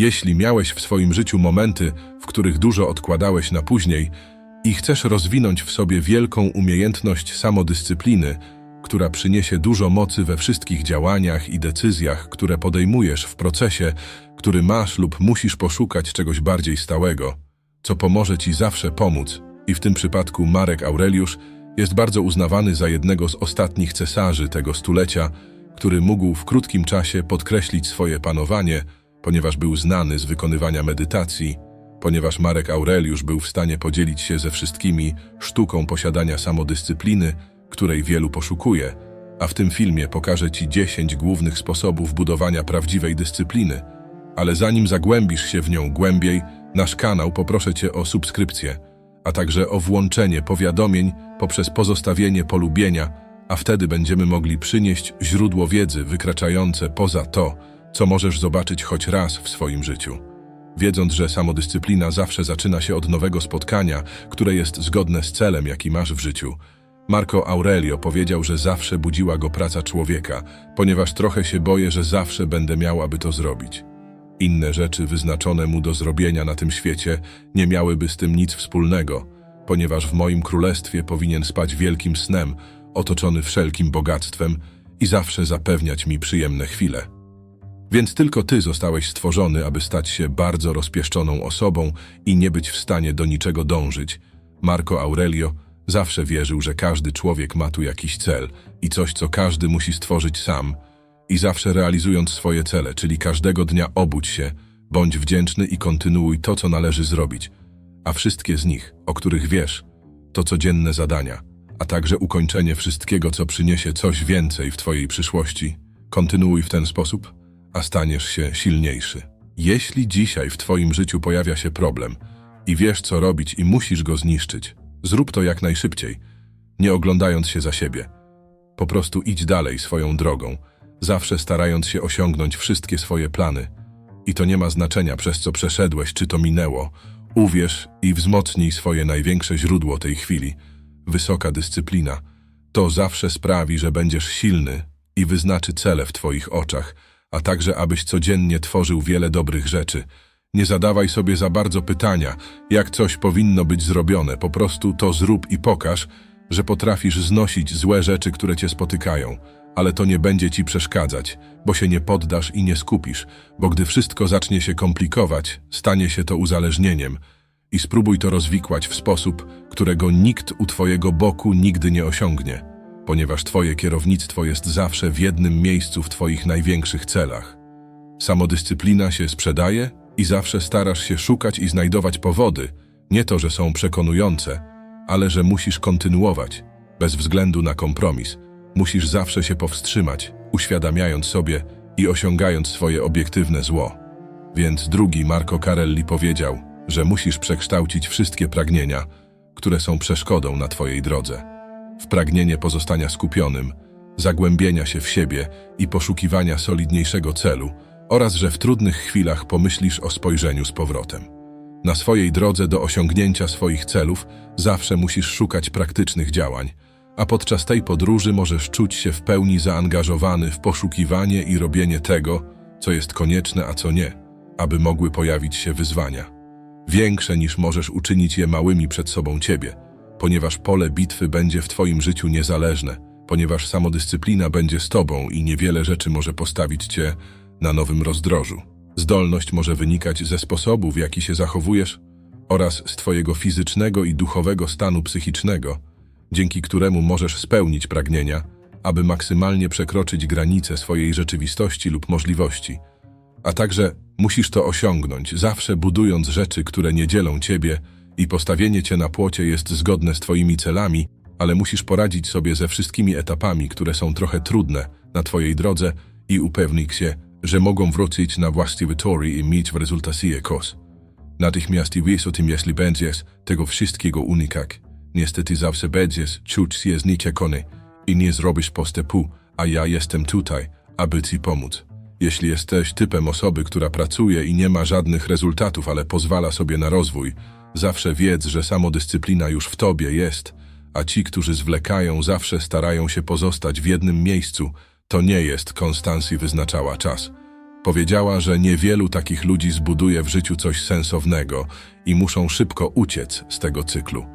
Jeśli miałeś w swoim życiu momenty, w których dużo odkładałeś na później i chcesz rozwinąć w sobie wielką umiejętność samodyscypliny, która przyniesie dużo mocy we wszystkich działaniach i decyzjach, które podejmujesz w procesie, który masz lub musisz poszukać czegoś bardziej stałego, co pomoże ci zawsze pomóc. I w tym przypadku Marek Aureliusz jest bardzo uznawany za jednego z ostatnich cesarzy tego stulecia, który mógł w krótkim czasie podkreślić swoje panowanie, ponieważ był znany z wykonywania medytacji, ponieważ Marek Aureliusz był w stanie podzielić się ze wszystkimi sztuką posiadania samodyscypliny, której wielu poszukuje, a w tym filmie pokażę Ci 10 głównych sposobów budowania prawdziwej dyscypliny. Ale zanim zagłębisz się w nią głębiej, nasz kanał poproszę Cię o subskrypcję, a także o włączenie powiadomień poprzez pozostawienie polubienia, a wtedy będziemy mogli przynieść źródło wiedzy wykraczające poza to, co możesz zobaczyć choć raz w swoim życiu. Wiedząc, że samodyscyplina zawsze zaczyna się od nowego spotkania, które jest zgodne z celem, jaki masz w życiu. Marco Aurelio powiedział, że zawsze budziła go praca człowieka, ponieważ trochę się boję, że zawsze będę miał, aby to zrobić. Inne rzeczy wyznaczone mu do zrobienia na tym świecie nie miałyby z tym nic wspólnego, ponieważ w moim królestwie powinien spać wielkim snem, otoczony wszelkim bogactwem i zawsze zapewniać mi przyjemne chwile. Więc tylko ty zostałeś stworzony, aby stać się bardzo rozpieszczoną osobą i nie być w stanie do niczego dążyć. Marco Aurelio zawsze wierzył, że każdy człowiek ma tu jakiś cel i coś, co każdy musi stworzyć sam. I zawsze realizując swoje cele, czyli każdego dnia obudź się, bądź wdzięczny i kontynuuj to, co należy zrobić. A wszystkie z nich, o których wiesz, to codzienne zadania, a także ukończenie wszystkiego, co przyniesie coś więcej w twojej przyszłości. Kontynuuj w ten sposób, a staniesz się silniejszy. Jeśli dzisiaj w Twoim życiu pojawia się problem i wiesz, co robić i musisz go zniszczyć, zrób to jak najszybciej, nie oglądając się za siebie. Po prostu idź dalej swoją drogą, zawsze starając się osiągnąć wszystkie swoje plany. I to nie ma znaczenia, przez co przeszedłeś, czy to minęło. Uwierz i wzmocnij swoje największe źródło tej chwili. Wysoka dyscyplina. To zawsze sprawi, że będziesz silny i wyznaczy cele w Twoich oczach – a także abyś codziennie tworzył wiele dobrych rzeczy. Nie zadawaj sobie za bardzo pytania, jak coś powinno być zrobione, po prostu to zrób i pokaż, że potrafisz znosić złe rzeczy, które cię spotykają, ale to nie będzie ci przeszkadzać, bo się nie poddasz i nie skupisz, bo gdy wszystko zacznie się komplikować, stanie się to uzależnieniem. I spróbuj to rozwikłać w sposób, którego nikt u twojego boku nigdy nie osiągnie ponieważ Twoje kierownictwo jest zawsze w jednym miejscu w Twoich największych celach. Samodyscyplina się sprzedaje i zawsze starasz się szukać i znajdować powody, nie to, że są przekonujące, ale że musisz kontynuować, bez względu na kompromis. Musisz zawsze się powstrzymać, uświadamiając sobie i osiągając swoje obiektywne zło. Więc drugi Marco Carelli powiedział, że musisz przekształcić wszystkie pragnienia, które są przeszkodą na Twojej drodze w pragnienie pozostania skupionym, zagłębienia się w siebie i poszukiwania solidniejszego celu, oraz że w trudnych chwilach pomyślisz o spojrzeniu z powrotem. Na swojej drodze do osiągnięcia swoich celów zawsze musisz szukać praktycznych działań, a podczas tej podróży możesz czuć się w pełni zaangażowany w poszukiwanie i robienie tego, co jest konieczne, a co nie, aby mogły pojawić się wyzwania. Większe niż możesz uczynić je małymi przed sobą ciebie – ponieważ pole bitwy będzie w Twoim życiu niezależne, ponieważ samodyscyplina będzie z Tobą i niewiele rzeczy może postawić Cię na nowym rozdrożu. Zdolność może wynikać ze sposobu, w jaki się zachowujesz oraz z Twojego fizycznego i duchowego stanu psychicznego, dzięki któremu możesz spełnić pragnienia, aby maksymalnie przekroczyć granice swojej rzeczywistości lub możliwości. A także musisz to osiągnąć, zawsze budując rzeczy, które nie dzielą Ciebie, i postawienie cię na płocie jest zgodne z twoimi celami, ale musisz poradzić sobie ze wszystkimi etapami, które są trochę trudne na twojej drodze i upewnić się, że mogą wrócić na właściwy tory i mieć w rezultacie kos. Natychmiast i wiesz o tym, jeśli będziesz tego wszystkiego unikać. Niestety zawsze będziesz czuć się zniczekony i nie zrobisz postępu, a ja jestem tutaj, aby ci pomóc. Jeśli jesteś typem osoby, która pracuje i nie ma żadnych rezultatów, ale pozwala sobie na rozwój, Zawsze wiedz, że samodyscyplina już w tobie jest, a ci, którzy zwlekają, zawsze starają się pozostać w jednym miejscu. To nie jest Konstancji wyznaczała czas. Powiedziała, że niewielu takich ludzi zbuduje w życiu coś sensownego i muszą szybko uciec z tego cyklu.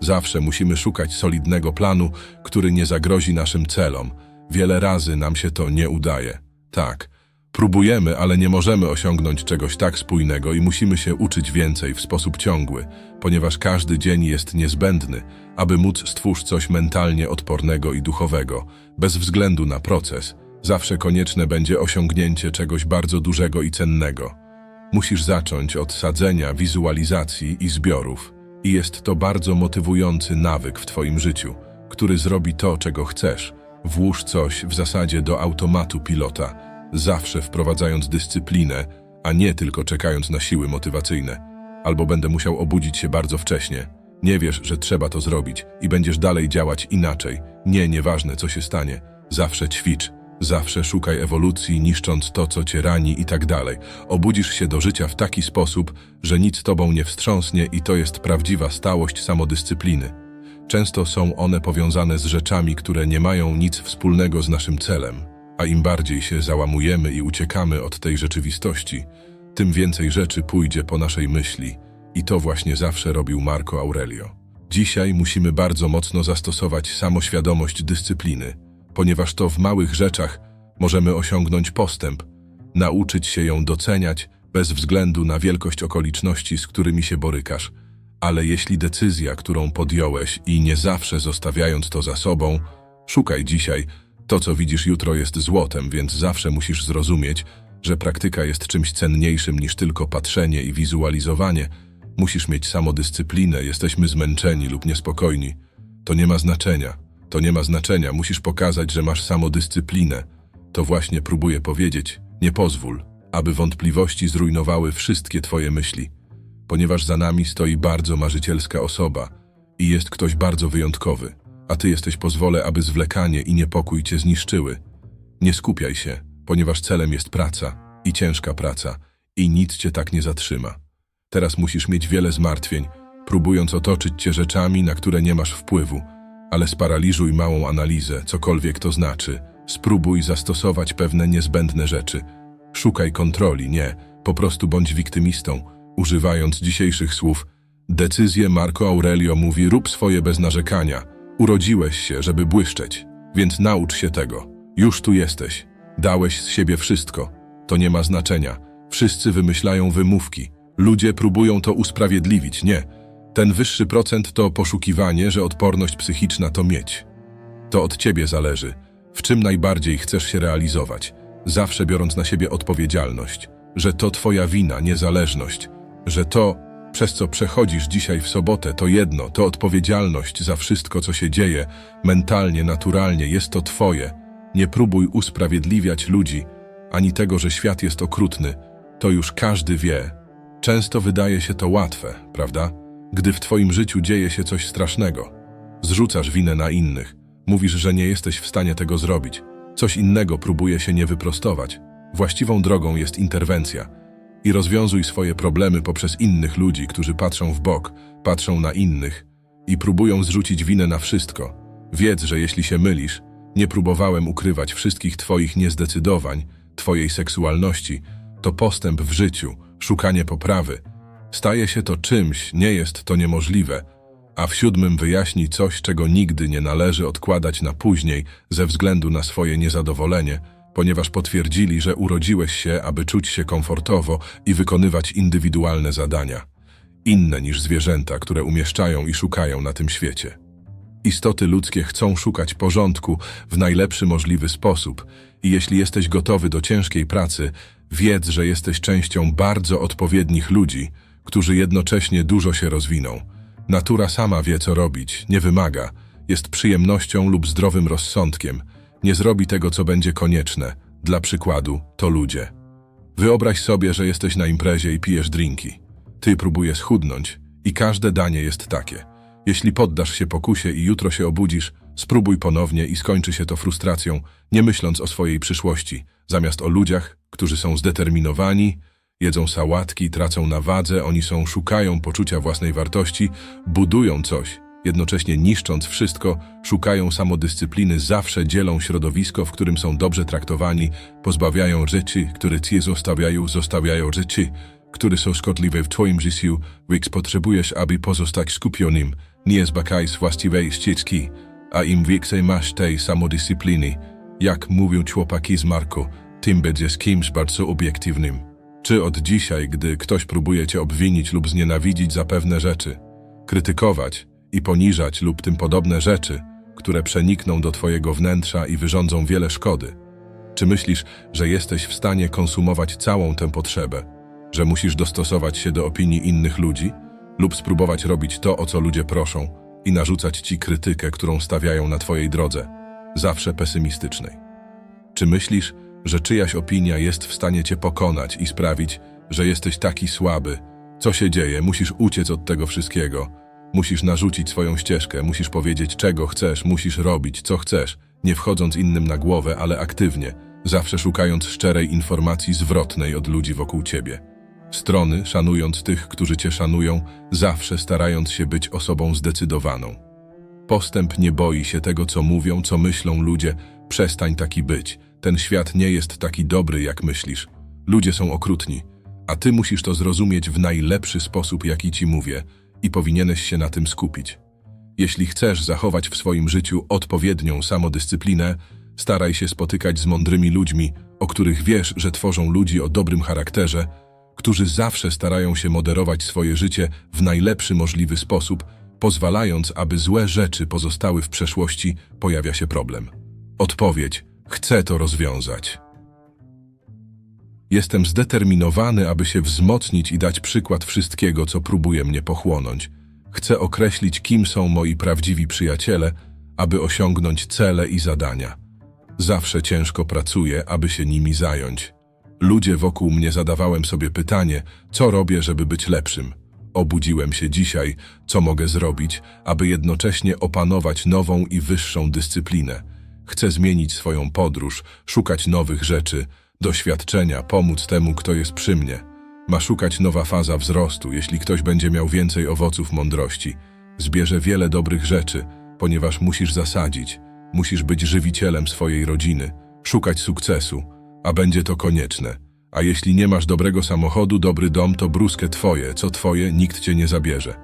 Zawsze musimy szukać solidnego planu, który nie zagrozi naszym celom. Wiele razy nam się to nie udaje. Tak, próbujemy, ale nie możemy osiągnąć czegoś tak spójnego i musimy się uczyć więcej w sposób ciągły, ponieważ każdy dzień jest niezbędny, aby móc stworzyć coś mentalnie odpornego i duchowego, bez względu na proces. Zawsze konieczne będzie osiągnięcie czegoś bardzo dużego i cennego. Musisz zacząć od sadzenia, wizualizacji i zbiorów. I jest to bardzo motywujący nawyk w Twoim życiu, który zrobi to, czego chcesz. Włóż coś w zasadzie do automatu pilota, zawsze wprowadzając dyscyplinę, a nie tylko czekając na siły motywacyjne. Albo będę musiał obudzić się bardzo wcześnie. Nie wiesz, że trzeba to zrobić i będziesz dalej działać inaczej. Nie, nieważne co się stanie. Zawsze ćwicz, zawsze szukaj ewolucji, niszcząc to, co cię rani i tak dalej. Obudzisz się do życia w taki sposób, że nic tobą nie wstrząsnie i to jest prawdziwa stałość samodyscypliny. Często są one powiązane z rzeczami, które nie mają nic wspólnego z naszym celem, a im bardziej się załamujemy i uciekamy od tej rzeczywistości, tym więcej rzeczy pójdzie po naszej myśli. I to właśnie zawsze robił Marco Aurelio. Dzisiaj musimy bardzo mocno zastosować samoświadomość dyscypliny, ponieważ to w małych rzeczach możemy osiągnąć postęp, nauczyć się ją doceniać bez względu na wielkość okoliczności, z którymi się borykasz. Ale jeśli decyzja, którą podjąłeś i nie zawsze zostawiając to za sobą, szukaj dzisiaj, to co widzisz jutro jest złotem, więc zawsze musisz zrozumieć, że praktyka jest czymś cenniejszym niż tylko patrzenie i wizualizowanie. Musisz mieć samodyscyplinę, jesteśmy zmęczeni lub niespokojni. To nie ma znaczenia. To nie ma znaczenia, musisz pokazać, że masz samodyscyplinę. To właśnie próbuję powiedzieć. Nie pozwól, aby wątpliwości zrujnowały wszystkie twoje myśli, ponieważ za nami stoi bardzo marzycielska osoba i jest ktoś bardzo wyjątkowy, a ty jesteś pozwolę, aby zwlekanie i niepokój cię zniszczyły. Nie skupiaj się, ponieważ celem jest praca i ciężka praca i nic cię tak nie zatrzyma. Teraz musisz mieć wiele zmartwień, próbując otoczyć cię rzeczami, na które nie masz wpływu, ale sparaliżuj małą analizę, cokolwiek to znaczy. Spróbuj zastosować pewne niezbędne rzeczy. Szukaj kontroli, nie, po prostu bądź wiktymistą, używając dzisiejszych słów. Decyzję Marco Aurelio mówi: rób swoje bez narzekania. Urodziłeś się, żeby błyszczeć, więc naucz się tego. Już tu jesteś. Dałeś z siebie wszystko. To nie ma znaczenia. Wszyscy wymyślają wymówki. Ludzie próbują to usprawiedliwić. Nie. Ten wyższy procent to poszukiwanie, że odporność psychiczna to mieć. To od ciebie zależy, w czym najbardziej chcesz się realizować, zawsze biorąc na siebie odpowiedzialność, że to twoja wina, niezależność, że to, przez co przechodzisz dzisiaj w sobotę, to jedno, to odpowiedzialność za wszystko, co się dzieje, mentalnie, naturalnie, jest to twoje. Nie próbuj usprawiedliwiać ludzi, ani tego, że świat jest okrutny. To już każdy wie. Często wydaje się to łatwe, prawda? Gdy w twoim życiu dzieje się coś strasznego, zrzucasz winę na innych, mówisz, że nie jesteś w stanie tego zrobić, coś innego próbuje się nie wyprostować. Właściwą drogą jest interwencja i rozwiązuj swoje problemy poprzez innych ludzi, którzy patrzą w bok, patrzą na innych i próbują zrzucić winę na wszystko. Wiedz, że jeśli się mylisz, nie próbowałem ukrywać wszystkich twoich niezdecydowań, twojej seksualności, to postęp w życiu, szukanie poprawy – Staje się to czymś, nie jest to niemożliwe, a w siódmym wyjaśni coś, czego nigdy nie należy odkładać na później ze względu na swoje niezadowolenie, ponieważ potwierdzili, że urodziłeś się, aby czuć się komfortowo i wykonywać indywidualne zadania, inne niż zwierzęta, które umieszczają i szukają na tym świecie. Istoty ludzkie chcą szukać porządku w najlepszy możliwy sposób i jeśli jesteś gotowy do ciężkiej pracy, wiedz, że jesteś częścią bardzo odpowiednich ludzi, którzy jednocześnie dużo się rozwiną. Natura sama wie, co robić, nie wymaga, jest przyjemnością lub zdrowym rozsądkiem, nie zrobi tego, co będzie konieczne. Dla przykładu, to ludzie. Wyobraź sobie, że jesteś na imprezie i pijesz drinki. Ty próbujesz schudnąć i każde danie jest takie. Jeśli poddasz się pokusie i jutro się obudzisz, spróbuj ponownie i skończy się to frustracją, nie myśląc o swojej przyszłości, zamiast o ludziach, którzy są zdeterminowani, Jedzą sałatki, tracą na wadze, oni są, szukają poczucia własnej wartości, budują coś jednocześnie niszcząc wszystko, szukają samodyscypliny, zawsze dzielą środowisko, w którym są dobrze traktowani, pozbawiają rzeczy, które ci zostawiają, zostawiają rzeczy, które są szkodliwe w twoim życiu, więc potrzebujesz, aby pozostać skupionym, nie zbakaj z właściwej ścieżki, a im więcej masz tej samodyscypliny, jak mówią chłopaki z Marko, tym będziesz kimś bardzo obiektywnym. Czy od dzisiaj, gdy ktoś próbuje cię obwinić lub znienawidzić za pewne rzeczy, krytykować i poniżać lub tym podobne rzeczy, które przenikną do twojego wnętrza i wyrządzą wiele szkody? Czy myślisz, że jesteś w stanie konsumować całą tę potrzebę, że musisz dostosować się do opinii innych ludzi lub spróbować robić to, o co ludzie proszą i narzucać ci krytykę, którą stawiają na twojej drodze, zawsze pesymistycznej? Czy myślisz, że czyjaś opinia jest w stanie cię pokonać i sprawić, że jesteś taki słaby? Co się dzieje? Musisz uciec od tego wszystkiego. Musisz narzucić swoją ścieżkę, musisz powiedzieć, czego chcesz, musisz robić, co chcesz, nie wchodząc innym na głowę, ale aktywnie, zawsze szukając szczerej informacji zwrotnej od ludzi wokół ciebie. Strony, szanując tych, którzy cię szanują, zawsze starając się być osobą zdecydowaną. Postęp nie boi się tego, co mówią, co myślą ludzie. Przestań taki być. Ten świat nie jest taki dobry, jak myślisz. Ludzie są okrutni, a ty musisz to zrozumieć w najlepszy sposób, jaki ci mówię, i powinieneś się na tym skupić. Jeśli chcesz zachować w swoim życiu odpowiednią samodyscyplinę, staraj się spotykać z mądrymi ludźmi, o których wiesz, że tworzą ludzi o dobrym charakterze, którzy zawsze starają się moderować swoje życie w najlepszy możliwy sposób, pozwalając, aby złe rzeczy pozostały w przeszłości, pojawia się problem. Odpowiedź: chcę to rozwiązać. Jestem zdeterminowany, aby się wzmocnić i dać przykład wszystkiego, co próbuje mnie pochłonąć. Chcę określić, kim są moi prawdziwi przyjaciele, aby osiągnąć cele i zadania. Zawsze ciężko pracuję, aby się nimi zająć. Ludzie wokół mnie zadawałem sobie pytanie, co robię, żeby być lepszym. Obudziłem się dzisiaj, co mogę zrobić, aby jednocześnie opanować nową i wyższą dyscyplinę. Chcę zmienić swoją podróż, szukać nowych rzeczy, doświadczenia, pomóc temu, kto jest przy mnie. Ma szukać nowa faza wzrostu, jeśli ktoś będzie miał więcej owoców mądrości. Zbierze wiele dobrych rzeczy, ponieważ musisz zasadzić, musisz być żywicielem swojej rodziny, szukać sukcesu, a będzie to konieczne. A jeśli nie masz dobrego samochodu, dobry dom, to bruskę twoje, co twoje, nikt cię nie zabierze.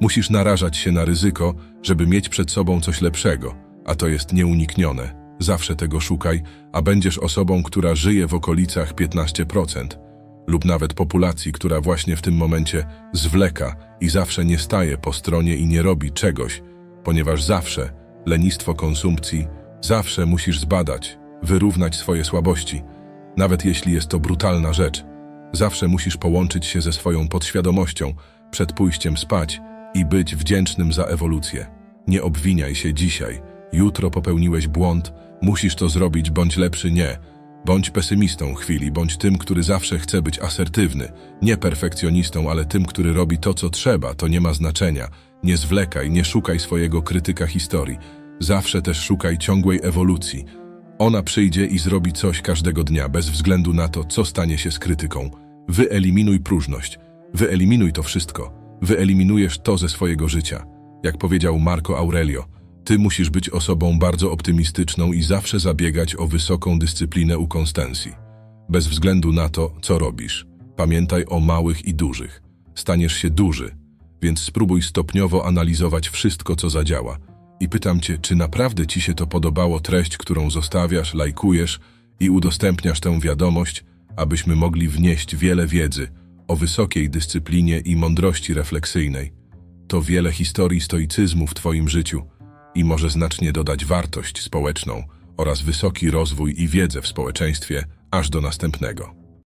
Musisz narażać się na ryzyko, żeby mieć przed sobą coś lepszego, a to jest nieuniknione. Zawsze tego szukaj, a będziesz osobą, która żyje w okolicach 15% lub nawet populacji, która właśnie w tym momencie zwleka i zawsze nie staje po stronie i nie robi czegoś, ponieważ zawsze lenistwo konsumpcji, zawsze musisz zbadać, wyrównać swoje słabości, nawet jeśli jest to brutalna rzecz. Zawsze musisz połączyć się ze swoją podświadomością przed pójściem spać i być wdzięcznym za ewolucję. Nie obwiniaj się dzisiaj. Jutro popełniłeś błąd, musisz to zrobić, bądź lepszy nie. Bądź pesymistą chwili, bądź tym, który zawsze chce być asertywny. Nie perfekcjonistą, ale tym, który robi to, co trzeba, to nie ma znaczenia. Nie zwlekaj, nie szukaj swojego krytyka historii. Zawsze też szukaj ciągłej ewolucji. Ona przyjdzie i zrobi coś każdego dnia, bez względu na to, co stanie się z krytyką. Wyeliminuj próżność. Wyeliminuj to wszystko. Wyeliminujesz to ze swojego życia. Jak powiedział Marco Aurelio, ty musisz być osobą bardzo optymistyczną i zawsze zabiegać o wysoką dyscyplinę u konstensji. Bez względu na to, co robisz. Pamiętaj o małych i dużych. Staniesz się duży, więc spróbuj stopniowo analizować wszystko, co zadziała. I pytam cię, czy naprawdę ci się to podobało treść, którą zostawiasz, lajkujesz i udostępniasz tę wiadomość, abyśmy mogli wnieść wiele wiedzy o wysokiej dyscyplinie i mądrości refleksyjnej. To wiele historii stoicyzmu w twoim życiu i może znacznie dodać wartość społeczną oraz wysoki rozwój i wiedzę w społeczeństwie aż do następnego.